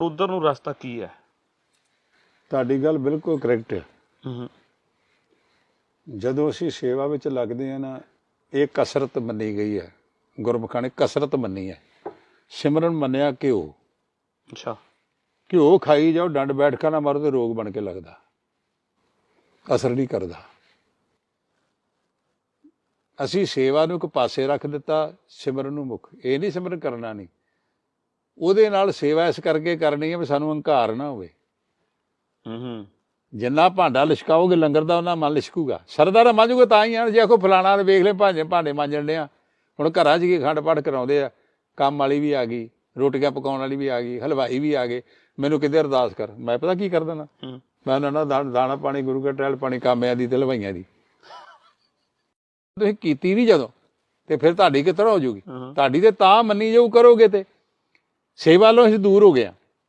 ਉਧਰ ਨੂੰ ਰਸਤਾ ਕੀ ਹੈ? ਤੁਹਾਡੀ ਗੱਲ ਬਿਲਕੁਲ ਕਰੈਕਟ ਹੈ। ਹੂੰ। ਜਦੋਂ ਅਸੀਂ ਸੇਵਾ ਵਿੱਚ ਲੱਗਦੇ ਆ ਨਾ ਇਹ ਕਸਰਤ ਮੰਨੀ ਗਈ ਹੈ। ਗੁਰਮੁਖਾਂ ਨੇ ਕਸਰਤ ਮੰਨੀ ਹੈ। ਸਿਮਰਨ ਮੰਨਿਆ ਘਿਓ। ਅੱਛਾ। ਘਿਓ ਖਾਈ ਜਾਓ ਡੰਡ ਬੈਠਕਾ ਨਾ ਮਾਰੋ ਤੇ ਰੋਗ ਬਣ ਕੇ ਲੱਗਦਾ। ਅਸਰ ਨਹੀਂ ਕਰਦਾ। ਅਸੀਂ ਸੇਵਾ ਨੂੰ ਇੱਕ ਪਾਸੇ ਰੱਖ ਦਿੱਤਾ ਸਿਮਰਨ ਨੂੰ ਮੁੱਖ। ਇਹ ਨਹੀਂ ਸਿਮਰਨ ਕਰਨਾ ਨਹੀਂ। ਉਹਦੇ ਨਾਲ ਸੇਵਾ ਇਸ ਕਰਕੇ ਕਰਨੀ ਹੈ ਵੀ ਸਾਨੂੰ ਹੰਕਾਰ ਨਾ ਹੋਵੇ। ਹੂੰ ਹੂੰ। ਜਿੰਨਾ ਭਾਂਡਾ ਲਿਸ਼ਕਾਓਗੇ ਲੰਗਰ ਦਾ ਉਹਨਾਂ ਮਨ ਲਿਸ਼ਕੂਗਾ। ਸਰਦਾ ਦਾ ਮੰਜੂਗਾ ਤਾਂ ਹੀ ਆ ਜੇ ਆਖੋ ਫਲਾਣਾ ਨੇ ਵੇਖ ਲੈ ਭਾਂਡੇ ਭਾਂਡੇ ਮਾਂਜਣ ਡਿਆ। ਹੁਣ ਘਰਾਂ 'ਚ ਕੀ ਖੰਡ ਪਾਠ ਕਰਾਉਂਦੇ ਆ। ਕੰਮ ਵਾਲੀ ਵੀ ਆ ਗਈ ਰੋਟੀਆਂ ਪਕਾਉਣ ਵਾਲੀ ਵੀ ਆ ਗਈ ਹਲਵਾਈ ਵੀ ਆ ਗਏ। ਮੈਨੂੰ ਕਿਤੇ ਅਰਦਾਸ ਕਰ ਮੈਂ ਪਤਾ ਕੀ ਕਰ ਦੇਣਾ? ਮੈਂ ਉਹਨਾਂ ਨਾਲ ਦਾਣਾ ਪਾਣੀ ਗੁਰੂ ਘਰ ਟਹਿਲ ਪਾਣੀ ਕਾਮਿਆਂ ਦੀ ਤੇ ਹਲਵਾਈਆਂ ਦੀ। ਤੁਸੀਂ ਕੀਤੀ ਨਹੀਂ ਜਦੋਂ ਤੇ ਫਿਰ ਤੁਹਾਡੀ ਤਰ੍ਹਾਂ ਹੋ ਜੂਗੀ? ਤੁਹਾਡੀ ਤੇ ਤਾਂ ਮੰਨੀ ਜਾਊ ਕਰੋਗੇ ਤੇ। ਸੇਵਾ ਲੋ ਅਸੀਂ ਦੂਰ ਹੋ ਗਏ ਹਾਂ